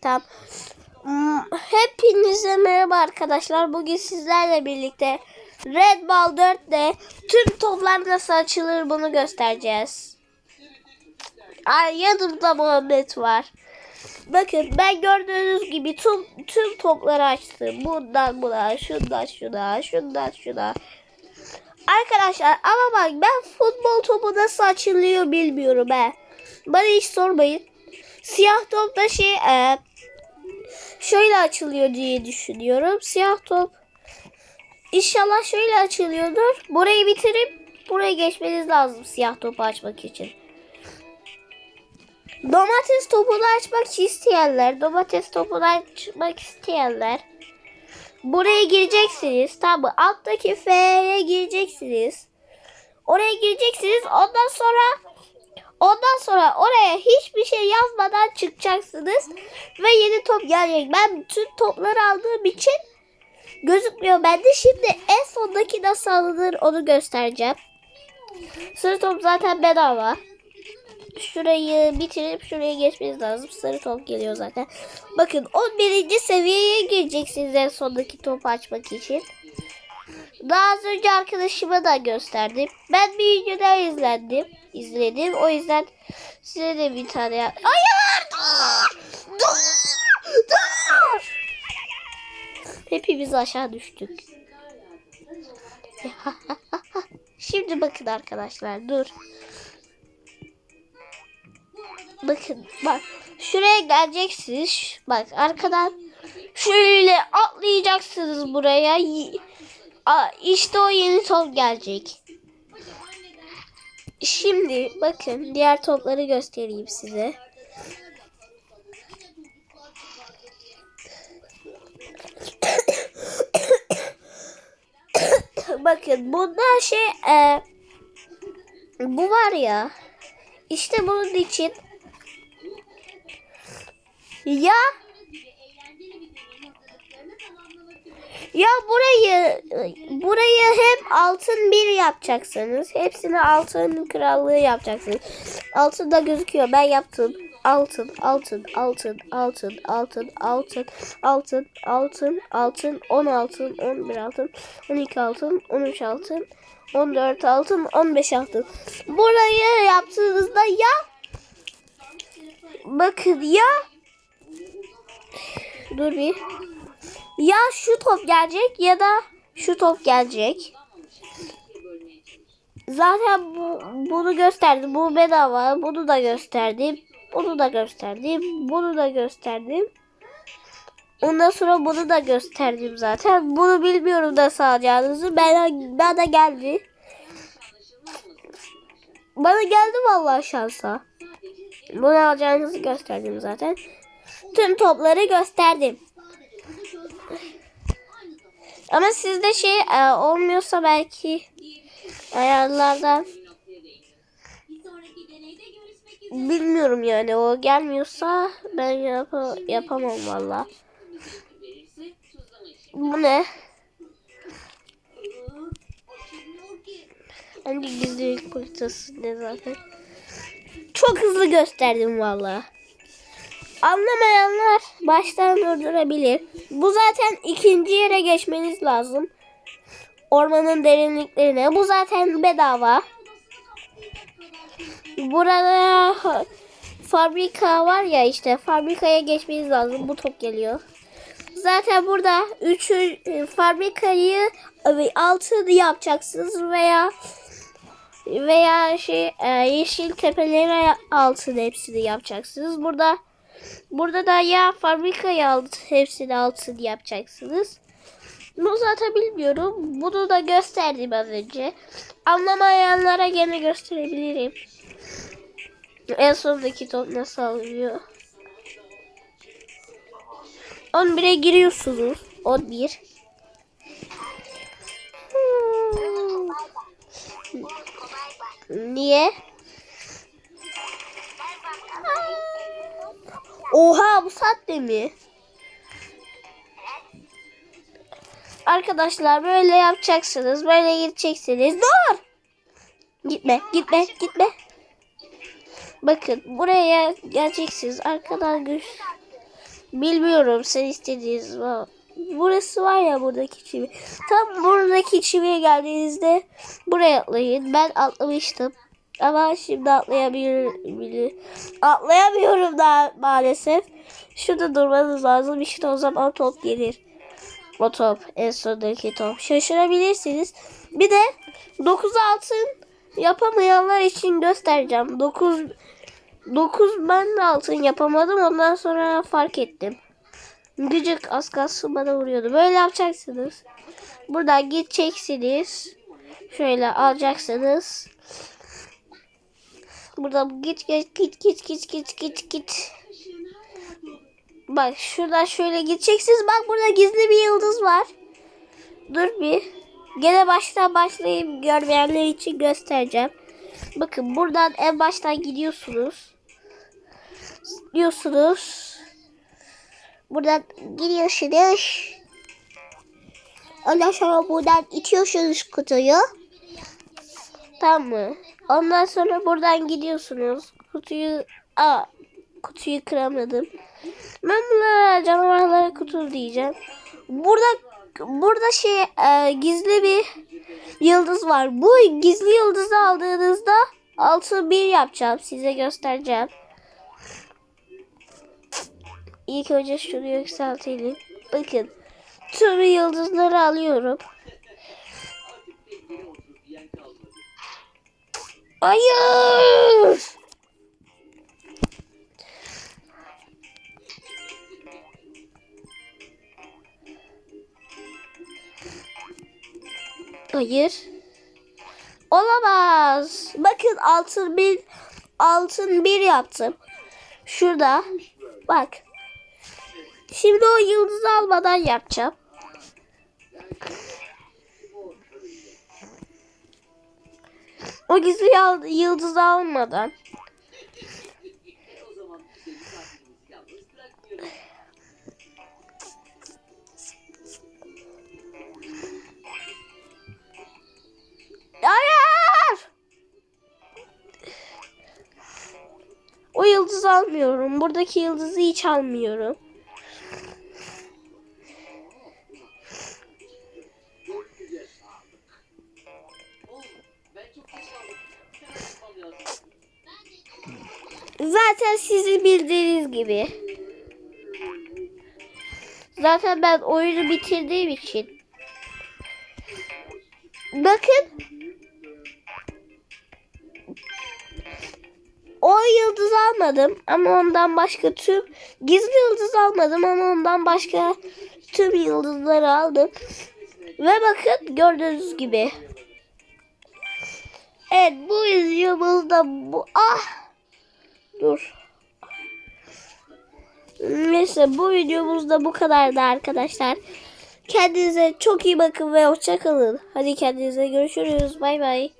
Tamam. Hmm, Hepinize merhaba arkadaşlar. Bugün sizlerle birlikte Red Ball 4'te tüm toplar nasıl açılır bunu göstereceğiz. Ay, yanımda Muhammed var. Bakın ben gördüğünüz gibi tüm, tüm topları açtım. Bundan buna, şundan şuna, şundan şuna. Arkadaşlar ama bak ben futbol topu nasıl açılıyor bilmiyorum he. Bana hiç sormayın. Siyah top da şey e, şöyle açılıyor diye düşünüyorum. Siyah top İnşallah şöyle açılıyordur. Burayı bitirip buraya geçmeniz lazım siyah topu açmak için. Domates topunu açmak isteyenler, domates topunu açmak isteyenler buraya gireceksiniz. Tamam Alttaki F'ye gireceksiniz. Oraya gireceksiniz. Ondan sonra ondan sonra oraya hiçbir şey yazmadan çıkacaksınız ve yeni top gelecek. Ben bütün topları aldığım için gözükmüyor bende. Şimdi en sondaki nasıl alınır onu göstereceğim. Sarı top zaten bedava. Şurayı bitirip şuraya geçmeniz lazım. Sarı top geliyor zaten. Bakın 11. seviyeye gireceksiniz en sondaki topu açmak için. Daha az önce arkadaşıma da gösterdim. Ben bir videoda izledim. izledim. O yüzden size de bir tane... Hayır! Dur! Dur! Dur! Hepimiz aşağı düştük. Şimdi bakın arkadaşlar dur. Bakın bak şuraya geleceksiniz. Bak arkadan şöyle atlayacaksınız buraya. Aa, İşte o yeni top gelecek. Şimdi bakın diğer topları göstereyim size. bakın bunda şey e, bu var ya işte bunun için ya ya burayı burayı hep altın bir yapacaksınız. Hepsini altın krallığı yapacaksınız. Altında gözüküyor. Ben yaptım. Altın, altın, altın, altın, altın, altın, altın, altın, altın, 10 altın, 11 altın, 12 altın, 13 altın, 14 altın, 15 altın. Burayı yaptığınızda ya bakın ya dur bir ya şu top gelecek ya da şu top gelecek. Zaten bu, bunu gösterdim. Bu bedava. Bunu da gösterdim. Bunu da gösterdim. Bunu da gösterdim. Ondan sonra bunu da gösterdim zaten. Bunu bilmiyorum nasıl alacağınızı. Ben, bana geldi. Bana geldi vallahi şansa. Bunu alacağınızı gösterdim zaten. Tüm topları gösterdim. Ama sizde şey e, olmuyorsa belki ayarlardan bilmiyorum yani o gelmiyorsa ben yap yapamam valla. Bu ne? Hangi gizlilik politikası ne zaten? Çok hızlı gösterdim valla. Anlamayanlar baştan durdurabilir. Bu zaten ikinci yere geçmeniz lazım. Ormanın derinliklerine. Bu zaten bedava. Burada fabrika var ya işte fabrikaya geçmeniz lazım. Bu top geliyor. Zaten burada üçü fabrikayı altı yapacaksınız veya veya şey e, yeşil tepelere altın hepsini yapacaksınız. Burada Burada da ya fabrikayı alt, hepsini altın yapacaksınız. Bunu zaten. Bunu da gösterdim az önce. Anlamayanlara gene gösterebilirim. En sondaki top nasıl alınıyor? 11'e giriyorsunuz. 11. Hmm. Niye? Oha bu saatte mi? Arkadaşlar böyle yapacaksınız. Böyle gideceksiniz. Dur! Gitme, gitme, gitme. Bakın buraya geleceksiniz. Arkadan gör. Bilmiyorum sen istediğiniz. Burası var ya buradaki çivi. Tam buradaki çiviye geldiğinizde buraya atlayın. Ben atlamıştım. Ama şimdi atlayabilir, atlayamıyorum da maalesef. Şurada durmanız lazım. İşte o zaman top gelir. O top en sondaki top. Şaşırabilirsiniz. Bir de 9 altın yapamayanlar için göstereceğim. 9 9 ben de altın yapamadım. Ondan sonra fark ettim. Gıcık az kalsın bana vuruyordu. Böyle yapacaksınız. Buradan gideceksiniz. Şöyle alacaksınız. Buradan git git git git git git git git. Bak şuradan şöyle gideceksiniz. Bak burada gizli bir yıldız var. Dur bir. Gene baştan başlayayım. Görmeyenler için göstereceğim. Bakın buradan en baştan gidiyorsunuz. Gidiyorsunuz. Buradan gidiyorsunuz. Ondan sonra buradan itiyorsunuz kutuyu. Tamam mı? Ondan sonra buradan gidiyorsunuz. Kutuyu... Aa, kutuyu kıramadım. Ben bunlara canavarlara kutu diyeceğim. Burada burada şey e, gizli bir yıldız var. Bu gizli yıldızı aldığınızda altı bir yapacağım. Size göstereceğim. İlk önce şunu yükseltelim. Bakın. Tüm yıldızları alıyorum. Hayır. Hayır. Olamaz. Bakın altın bir altın bir yaptım. Şurada. Bak. Şimdi o yıldızı almadan yapacağım. O gizli yıldızı almadan. Hayır! O yıldızı almıyorum. Buradaki yıldızı hiç almıyorum. Zaten sizin bildiğiniz gibi. Zaten ben oyunu bitirdiğim için. Bakın. O yıldız almadım ama ondan başka tüm gizli yıldız almadım ama ondan başka tüm yıldızları aldım. Ve bakın gördüğünüz gibi. Evet bu videomuzda bu ah dur. Neyse bu videomuzda bu kadardı arkadaşlar. Kendinize çok iyi bakın ve hoşça kalın. Hadi kendinize görüşürüz. Bay bay.